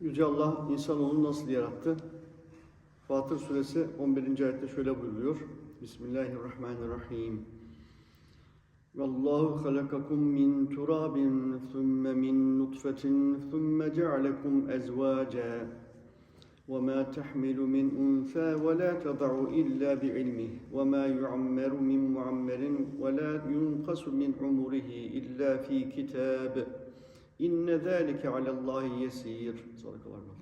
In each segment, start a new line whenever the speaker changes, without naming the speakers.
Yüce Allah insanoğlunu nasıl yarattı? Fatır suresi 11. ayette şöyle buyuruyor. Bismillahirrahmanirrahim. Vallahu halakakum min turabin thumma min nutfetin thumma ce'alekum ezvaca ve ma tahmilu min unsa ve la tad'u illa bi ilmihi ve ma yu'ammaru min muammerin ve la yunqasu min umrihi illa fi kitab.'' İnne zâlike alallâhi yesîr. Sadakallah bakayım.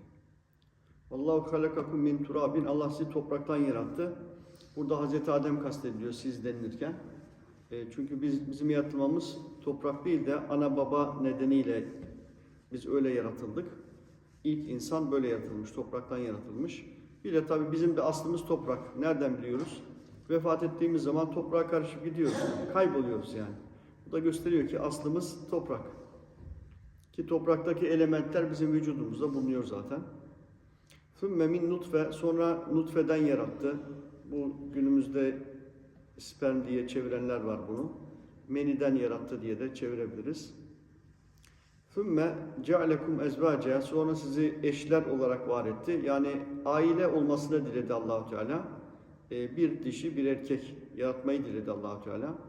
Allahu halakakum min turabin. Allah sizi topraktan yarattı. Burada Hazreti Adem kastediliyor siz denilirken. E, çünkü biz bizim yaratılmamız toprak değil de ana baba nedeniyle biz öyle yaratıldık. İlk insan böyle yaratılmış, topraktan yaratılmış. Bir de tabii bizim de aslımız toprak. Nereden biliyoruz? Vefat ettiğimiz zaman toprağa karışıp gidiyoruz. Kayboluyoruz yani. Bu da gösteriyor ki aslımız toprak. Ki topraktaki elementler bizim vücudumuzda bulunuyor zaten. Sümme min nutfe, sonra nutfeden yarattı. Bu günümüzde sperm diye çevirenler var bunu. Meniden yarattı diye de çevirebiliriz. Sümme cealekum ezvaca sonra sizi eşler olarak var etti. Yani aile olmasını diledi Allahu Teala. Ee, bir dişi bir erkek yaratmayı diledi Allahu Teala.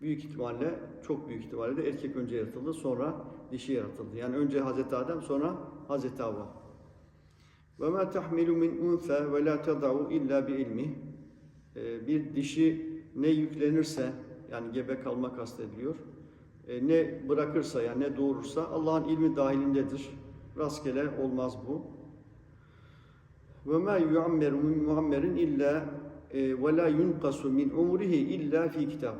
Büyük ihtimalle çok büyük ihtimalle de erkek önce yaratıldı sonra dişi yaratıldı. Yani önce Hazreti Adem sonra Hazreti Havva. Ve ma tahmilu min unsa ve la tadau illa bi ilmi. Ee, Bir dişi ne yüklenirse yani gebe kalma kastediliyor. E, ne bırakırsa yani ne doğurursa Allah'ın ilmi dahilindedir. Rastgele olmaz bu. Ve ma yuammeru min muammerin illa e, ve la yunqasu min umrihi illa fi kitab.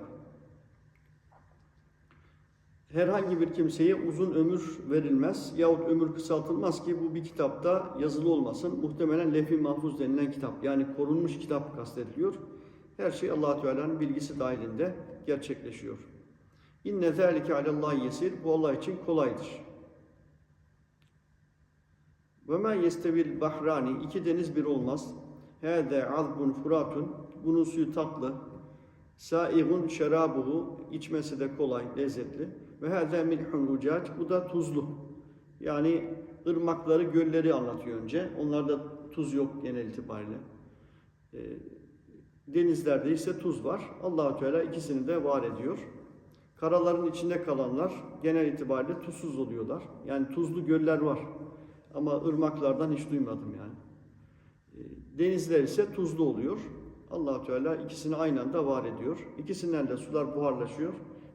Herhangi bir kimseye uzun ömür verilmez yahut ömür kısaltılmaz ki bu bir kitapta yazılı olmasın. Muhtemelen lef-i mahfuz denilen kitap yani korunmuş kitap kastediliyor. Her şey allah Teala'nın bilgisi dahilinde gerçekleşiyor. İnne zâlike alallâhi yesir. Bu Allah için kolaydır. Ve mâ yestevil bahrani. iki deniz bir olmaz. Hâdâ azbun furatun. Bunun suyu tatlı. Sâigun şerabuhu. içmesi de kolay, lezzetli. Ve hâdâ milhun ucac. Bu da tuzlu. Yani ırmakları, gölleri anlatıyor önce. Onlarda tuz yok genel itibariyle. Ee, denizlerde ise tuz var. allah Teala ikisini de var ediyor. Karaların içinde kalanlar genel itibariyle tuzsuz oluyorlar. Yani tuzlu göller var. Ama ırmaklardan hiç duymadım yani. E, Denizler ise tuzlu oluyor. Allah Teala ikisini aynı anda var ediyor. İkisinden de sular buharlaşıyor.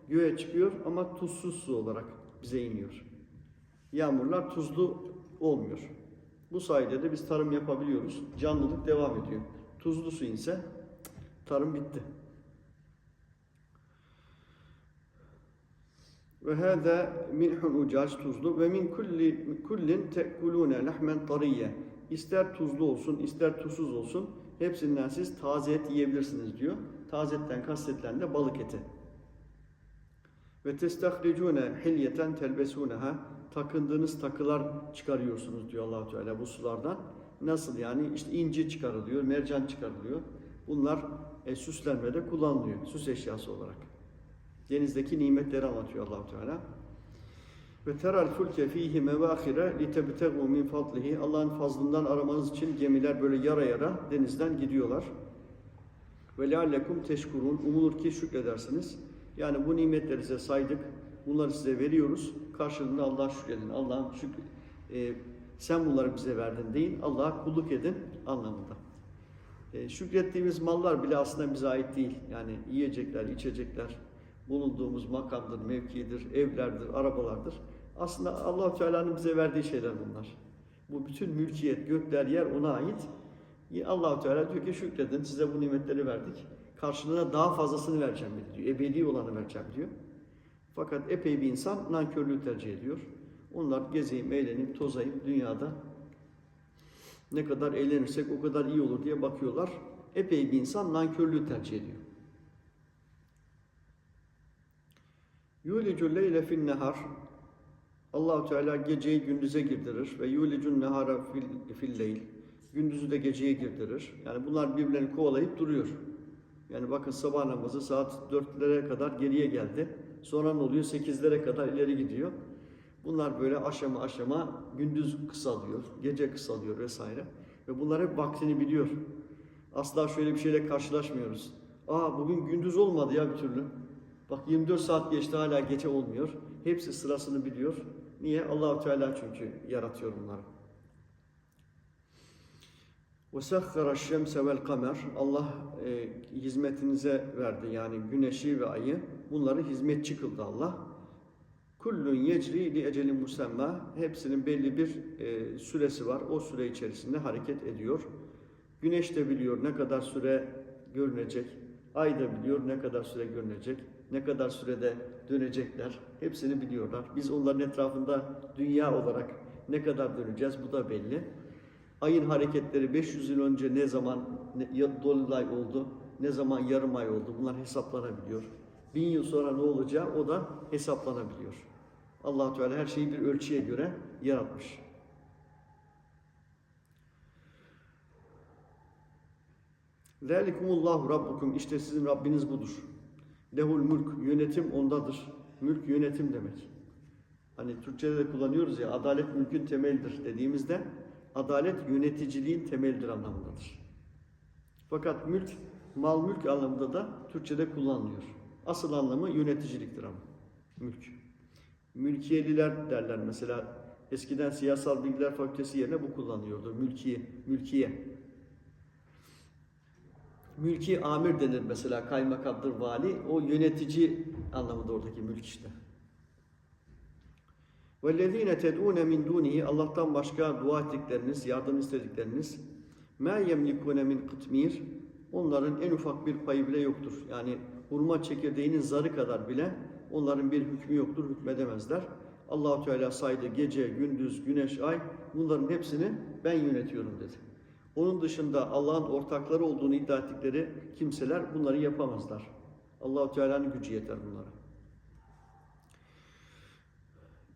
Göğe çıkıyor ama tuzsuz su olarak bize iniyor. Yağmurlar tuzlu olmuyor. Bu sayede de biz tarım yapabiliyoruz. Canlılık devam ediyor. Tuzlu su inse tarım bitti. Ve hâzâ milhun ucac tuzlu ve min kulli kullin tekulûne lehmen tariyye. İster tuzlu olsun, ister tuzsuz olsun hepsinden siz taze et yiyebilirsiniz diyor. Taze etten kastedilen de balık eti. Ve testahricûne hilyeten telbesûneha. Takındığınız takılar çıkarıyorsunuz diyor Allahu Teala bu sulardan. Nasıl yani? İşte inci çıkarılıyor, mercan çıkarılıyor. Bunlar e, süslenmede kullanılıyor, süs eşyası olarak. Denizdeki nimetleri anlatıyor Allahu Teala. Ve teral fulke fihi mevahire litebtegu min fadlihi. Allah'ın fazlından aramanız için gemiler böyle yara yara denizden gidiyorlar. Ve leallekum teşkurun. Umulur ki şükredersiniz. Yani bu nimetleri size saydık. Bunları size veriyoruz. Karşılığında Allah'a şükredin. Allah'ın şükür, e, sen bunları bize verdin değil. Allah'a kulluk edin anlamında. E, şükrettiğimiz mallar bile aslında bize ait değil. Yani yiyecekler, içecekler, bulunduğumuz makamdır, mevkidir, evlerdir, arabalardır. Aslında allah Teala'nın bize verdiği şeyler bunlar. Bu bütün mülkiyet, gökler, yer ona ait. allah Teala diyor ki şükredin, size bu nimetleri verdik. Karşılığında daha fazlasını vereceğim diyor. Ebedi olanı vereceğim diyor. Fakat epey bir insan nankörlüğü tercih ediyor. Onlar gezeyim, eğleneyim, tozayım dünyada. Ne kadar eğlenirsek o kadar iyi olur diye bakıyorlar. Epey bir insan nankörlüğü tercih ediyor. Yulicul leyle fin nehar Allahu Teala geceyi gündüze girdirir ve yulicun nehara fil, fil leyl gündüzü de geceye girdirir. Yani bunlar birbirlerini kovalayıp duruyor. Yani bakın sabah namazı saat 4'lere kadar geriye geldi. Sonra ne oluyor? 8'lere kadar ileri gidiyor. Bunlar böyle aşama aşama gündüz kısalıyor, gece kısalıyor vesaire. Ve bunlar hep vaktini biliyor. Asla şöyle bir şeyle karşılaşmıyoruz. Aa bugün gündüz olmadı ya bir türlü. Bak 24 saat geçti hala gece olmuyor. Hepsi sırasını biliyor. Niye? Allahu Teala çünkü yaratıyor bunları. وَسَخَّرَ الشَّمْسَ وَالْقَمَرِ Allah e, hizmetinize verdi yani güneşi ve ayı. Bunları hizmetçi kıldı Allah. Kullun yecri li ecelin musemma. Hepsinin belli bir e, süresi var. O süre içerisinde hareket ediyor. Güneş de biliyor ne kadar süre görünecek. Ay da biliyor ne kadar süre görünecek. Ne kadar sürede dönecekler. Hepsini biliyorlar. Biz onların etrafında dünya olarak ne kadar döneceğiz bu da belli. Ayın hareketleri 500 yıl önce ne zaman ne, dolunay oldu, ne zaman yarım ay oldu bunlar hesaplanabiliyor. Bin yıl sonra ne olacağı o da hesaplanabiliyor. allah Teala her şeyi bir ölçüye göre yaratmış. Zalikumullahu Rabbukum işte sizin Rabbiniz budur. Lehul mülk yönetim ondadır. Mülk yönetim demek. Hani Türkçe'de de kullanıyoruz ya adalet mülkün temelidir dediğimizde adalet yöneticiliğin temelidir anlamındadır. Fakat mülk mal mülk anlamında da Türkçe'de kullanılıyor. Asıl anlamı yöneticiliktir ama mülk. Mülkiyeliler derler mesela eskiden siyasal bilgiler fakültesi yerine bu kullanıyordu. Mülkiye, mülkiye. Mülki amir denir mesela kaymakamdır vali. O yönetici anlamında oradaki mülk işte. وَالَّذ۪ينَ تَدْعُونَ مِنْ دُونِهِ Allah'tan başka dua ettikleriniz, yardım istedikleriniz مَا يَمْلِكُونَ مِنْ قِتْمِيرٍ Onların en ufak bir payı bile yoktur. Yani hurma çekirdeğinin zarı kadar bile onların bir hükmü yoktur, hükmedemezler. Allahu Teala saydı gece, gündüz, güneş, ay bunların hepsini ben yönetiyorum dedi. Onun dışında Allah'ın ortakları olduğunu iddia ettikleri kimseler bunları yapamazlar. Allahu Teala'nın gücü yeter bunlara.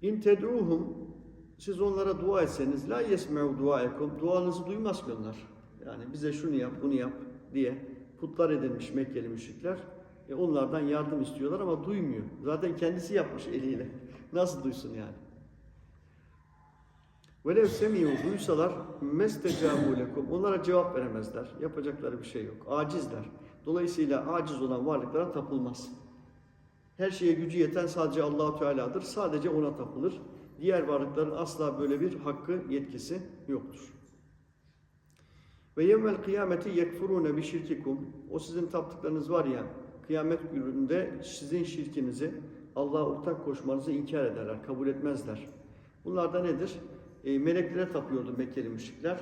İn ted'uhum siz onlara dua etseniz la yesme'u duaekum duanızı duymaz ki onlar. Yani bize şunu yap, bunu yap diye putlar edilmiş Mekkeli müşrikler. E onlardan yardım istiyorlar ama duymuyor. Zaten kendisi yapmış eliyle. Nasıl duysun yani? Velev semiyu duysalar mestecabu lekum. Onlara cevap veremezler. Yapacakları bir şey yok. Acizler. Dolayısıyla aciz olan varlıklara tapılmaz. Her şeye gücü yeten sadece Allahu Teala'dır. Sadece ona tapılır. Diğer varlıkların asla böyle bir hakkı, yetkisi yoktur. Ve yevmel kıyameti yekfurune bi şirkikum. O sizin taptıklarınız var ya, kıyamet gününde sizin şirkinizi, Allah'a ortak koşmanızı inkar ederler, kabul etmezler. Bunlar da nedir? E, meleklere tapıyordu Mekkeli müşrikler.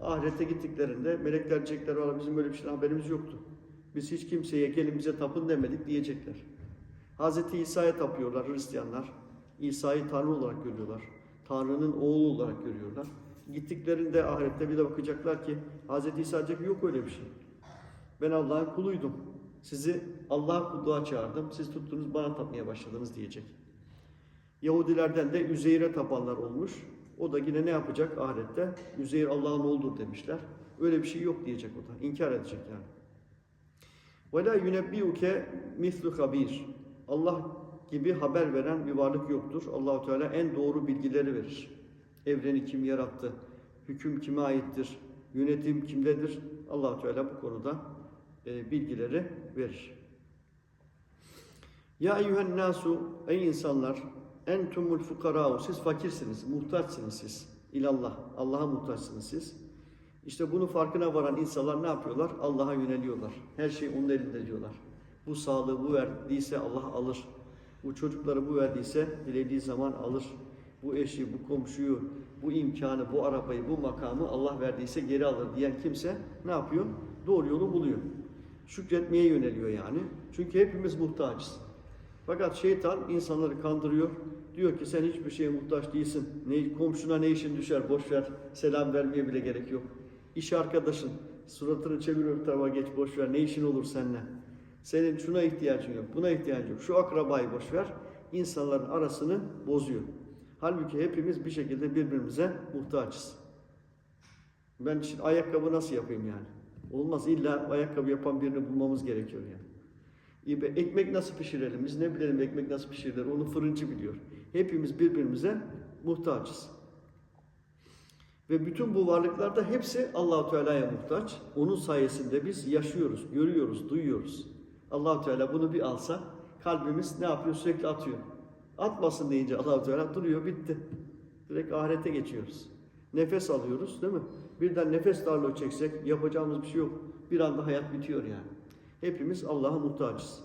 Ahirete gittiklerinde melekler diyecekler, "Valla bizim böyle bir şeyden haberimiz yoktu. Biz hiç kimseye gelin bize tapın demedik diyecekler. Hz. İsa'ya tapıyorlar Hristiyanlar. İsa'yı Tanrı olarak görüyorlar. Tanrı'nın oğlu olarak görüyorlar. Gittiklerinde ahirette bir de bakacaklar ki Hz. İsa diyecek yok öyle bir şey. Ben Allah'ın kuluydum. Sizi Allah'a kulluğa çağırdım. Siz tuttunuz bana tapmaya başladınız diyecek. Yahudilerden de Üzeyr'e tapanlar olmuş. O da yine ne yapacak ahirette? Üzeyir Allah'ın oğludur demişler. Öyle bir şey yok diyecek o da. İnkar edecek yani. Ve la yunebbiuke mislu habir. Allah gibi haber veren bir varlık yoktur. Allahu Teala en doğru bilgileri verir. Evreni kim yarattı? Hüküm kime aittir? Yönetim kimdedir? Allahu Teala bu konuda e, bilgileri verir. Ya eyyühen nasu ey insanlar entumul fukarau siz fakirsiniz, muhtaçsınız siz. İlallah, Allah'a muhtaçsınız siz. İşte bunu farkına varan insanlar ne yapıyorlar? Allah'a yöneliyorlar. Her şey onun elinde diyorlar. Bu sağlığı bu verdiyse Allah alır. Bu çocukları bu verdiyse dilediği zaman alır. Bu eşi, bu komşuyu, bu imkanı, bu arabayı, bu makamı Allah verdiyse geri alır diyen kimse ne yapıyor? Doğru yolu buluyor. Şükretmeye yöneliyor yani. Çünkü hepimiz muhtaçız. Fakat şeytan insanları kandırıyor. Diyor ki sen hiçbir şeye muhtaç değilsin. Ne, komşuna ne işin düşer boş ver. Selam vermeye bile gerek yok. İş arkadaşın suratını çevir öbür tarafa geç boş ver. Ne işin olur seninle? Senin şuna ihtiyacın yok, buna ihtiyacın yok. Şu akrabayı boş ver. İnsanların arasını bozuyor. Halbuki hepimiz bir şekilde birbirimize muhtaçız. Ben şimdi ayakkabı nasıl yapayım yani? Olmaz illa ayakkabı yapan birini bulmamız gerekiyor yani. İyi be, ekmek nasıl pişirelim? Biz ne bilelim ekmek nasıl pişirilir? Onu fırıncı biliyor. Hepimiz birbirimize muhtaçız. Ve bütün bu varlıklar da hepsi Allahu Teala'ya muhtaç. Onun sayesinde biz yaşıyoruz, görüyoruz, duyuyoruz. Allahu Teala bunu bir alsa kalbimiz ne yapıyor? Sürekli atıyor. Atmasın deyince Allahu Teala duruyor, bitti. Direkt ahirete geçiyoruz. Nefes alıyoruz, değil mi? Birden nefes darlığı çeksek yapacağımız bir şey yok. Bir anda hayat bitiyor yani. Hepimiz Allah'a muhtacız.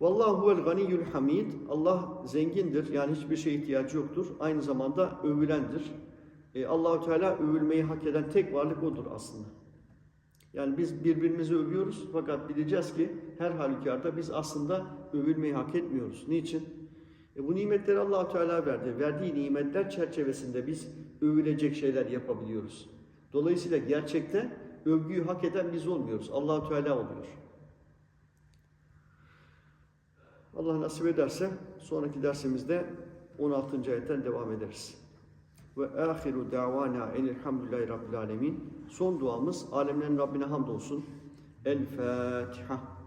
Vallahu huvel ganiyyul hamid. Allah zengindir. Yani hiçbir şeye ihtiyacı yoktur. Aynı zamanda övülendir. E, Allahu Teala övülmeyi hak eden tek varlık odur aslında. Yani biz birbirimizi övüyoruz fakat bileceğiz ki her halükarda biz aslında övülmeyi hak etmiyoruz. Niçin? E, bu nimetleri Allahu Teala verdi. Verdiği nimetler çerçevesinde biz övülecek şeyler yapabiliyoruz. Dolayısıyla gerçekte övgüyü hak eden biz olmuyoruz. Allahu Teala oluyor. Allah nasip ederse sonraki dersimizde 16. ayetten devam ederiz. Ve ahiru davana enilhamdülillahi rabbil alemin. Son duamız alemlerin Rabbine hamdolsun. El Fatiha.